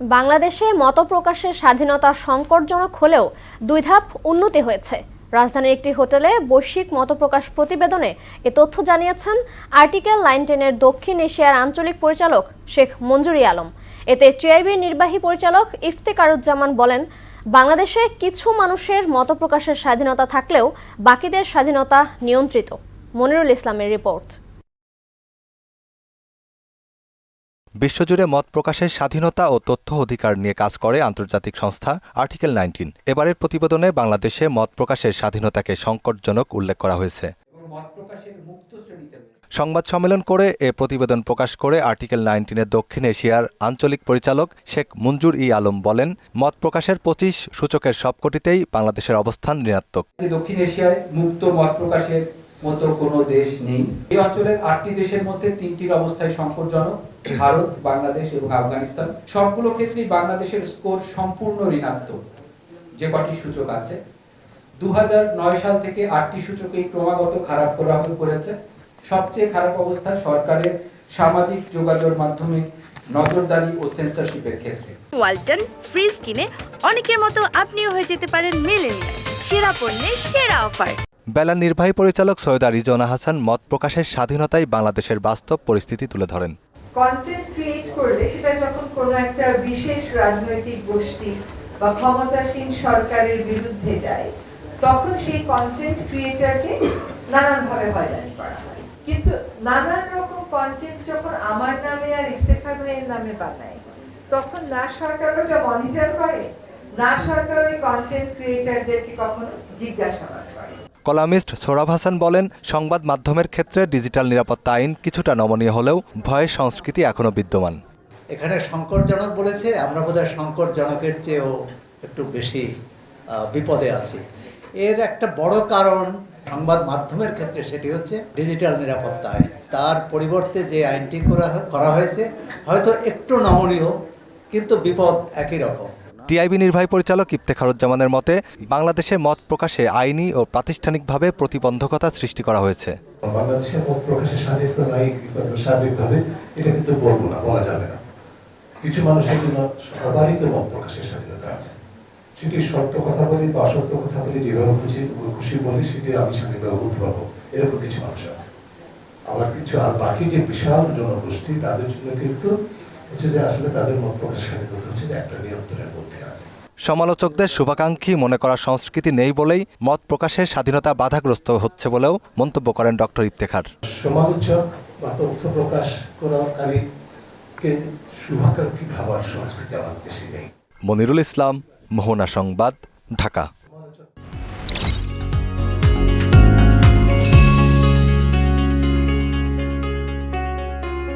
বাংলাদেশে মত প্রকাশের স্বাধীনতা সংকটজনক হলেও দুই ধাপ উন্নতি হয়েছে। রাজধানীর একটি হোটেলে বৈশ্বিক মতপ্রকাশ প্রতিবেদনে এ তথ্য জানিয়েছেন আর্টিকেল নাইন টেনের দক্ষিণ এশিয়ার আঞ্চলিক পরিচালক শেখ মঞ্জুরি আলম। এতে টিআইবির নির্বাহী পরিচালক ইফতেকারুজ্জামান বলেন, বাংলাদেশে কিছু মানুষের মতপ্রকাশের স্বাধীনতা থাকলেও বাকিদের স্বাধীনতা নিয়ন্ত্রিত। মনিরুল ইসলামের রিপোর্ট। বিশ্বজুড়ে মত প্রকাশের স্বাধীনতা ও তথ্য অধিকার নিয়ে কাজ করে আন্তর্জাতিক সংস্থা আর্টিকেল নাইনটিন। এবারের প্রতিবেদনে বাংলাদেশে মত প্রকাশের স্বাধীনতাকে সংকটজনক উল্লেখ করা হয়েছে। সংবাদ সম্মেলন করে এ প্রতিবেদন প্রকাশ করে আর্টিকেল নাইনটিনের দক্ষিণ এশিয়ার আঞ্চলিক পরিচালক শেখ মঞ্জুর ই আলম বলেন, মত প্রকাশের পঁচিশ সূচকের সবকটিতেই বাংলাদেশের অবস্থান ঋণাত্মক। দক্ষিণ এশিয়ায় মুক্ত মত প্রকাশের মতো কোনো দেশ নেই। এই অঞ্চলের আটটি দেশের মধ্যে তিনটির অবস্থায় সংকটজনক, ভারত, বাংলাদেশ এবং আফগানিস্তান। সবগুলো ক্ষেত্রেই বাংলাদেশের স্কোর সম্পূর্ণ ঋণাত্মক, যে কটি সূচক আছে। দু সাল থেকে আটটি সূচকেই ক্রমাগত খারাপ হয়ে পড়েছে। সবচেয়ে খারাপ অবস্থা সরকারের সামাজিক যোগাযোগ মাধ্যমে নজরদারি ও সেন্সরশিপের ক্ষেত্রে। ওয়ালটন ফ্রিজ কিনে অনেকের মতো আপনিও হয়ে যেতে পারেন মেলেনিয়া সেরা পণ্যের সেরা অফার। বেলার নির্বাহী পরিচালক সৈয়দা রিজওয়ানা হাসান মত প্রকাশের স্বাধীনতাই বাংলাদেশের বাস্তব পরিস্থিতি তুলে ধরেন। কন্টেন্ট ক্রিয়েট করলে সেটা যখন কোনো একটা বিশেষ রাজনৈতিক গোষ্ঠী বা ক্ষমতাসীন সরকারের বিরুদ্ধে যায়, তখন সেই কন্টেন্ট ক্রিয়েটারকে নানানভাবে হয়রানি করা হয়। কিন্তু নানান রকম কন্টেন্ট যখন আমার নামে আর ইফতেখার ভাইয়ের নামে বানায়, তখন না সরকার ওটা মনিটর করে, না সরকার ওই কন্টেন্ট ক্রিয়েটারদেরকে কখনো জিজ্ঞাসাবাদ করে। কলামিস্ট সোরাব হাসান বলেন, সংবাদ মাধ্যমের ক্ষেত্রে ডিজিটাল নিরাপত্তা আইন কিছুটা নমনীয় হলেও ভয়ের সংস্কৃতি এখনও বিদ্যমান। এখানে সংকটজনক বলেছে, আমরা বোধহয় সংকটজনকের চেয়েও একটু বেশি বিপদে আছি। এর একটা বড় কারণ সংবাদ মাধ্যমের ক্ষেত্রে সেটি হচ্ছে ডিজিটাল নিরাপত্তা আইন। তার পরিবর্তে যে আইনটি করা করা হয়েছে, হয়তো একটু নমনীয়, কিন্তু বিপদ একই রকম। টিআইবি নির্বাহী পরিচালক ইফতেখারুজ্জামানের মতে, বাংলাদেশে মত প্রকাশে আইনি ও প্রাতিষ্ঠানিকভাবে প্রতিবন্ধকতা সৃষ্টি করা হয়েছে। বাংলাদেশের মত কিংবা এটা কিন্তু বলব না, বলা যাবে না। কিছু মানুষের জন্য মত প্রকাশের স্বাধীনতা আছে। সেটি সত্য কথা বলি বা অসত্য কথা বলি, যেভাবে খুশি খুশি বলি, সেটি আমি এরকম কিছু মানুষ আছে। আবার কিছু আর বাকি যে বিশাল জনগোষ্ঠী, তাদের জন্য কিন্তু হচ্ছে যে আসলে তাদের মত প্রকাশের স্বাধীনতা হচ্ছে যে একটা নিয়ন্ত্রণের মধ্যে আছে। সমালোচকদের শুভাকাঙ্ক্ষী মনে করা সংস্কৃতি নেই বলেই মত প্রকাশের স্বাধীনতা বাধাগ্রস্ত হচ্ছে বলেও মন্তব্য করেন ডক্টর ইফতেখার। সমালোচক বা তথ্য প্রকাশ করাকারীকে শুভাকাঙ্ক্ষী ভাবার সংস্কৃতি আমাদের দেশে নেই। মনিরুল ইসলাম মোহনা সংবাদ ঢাকা।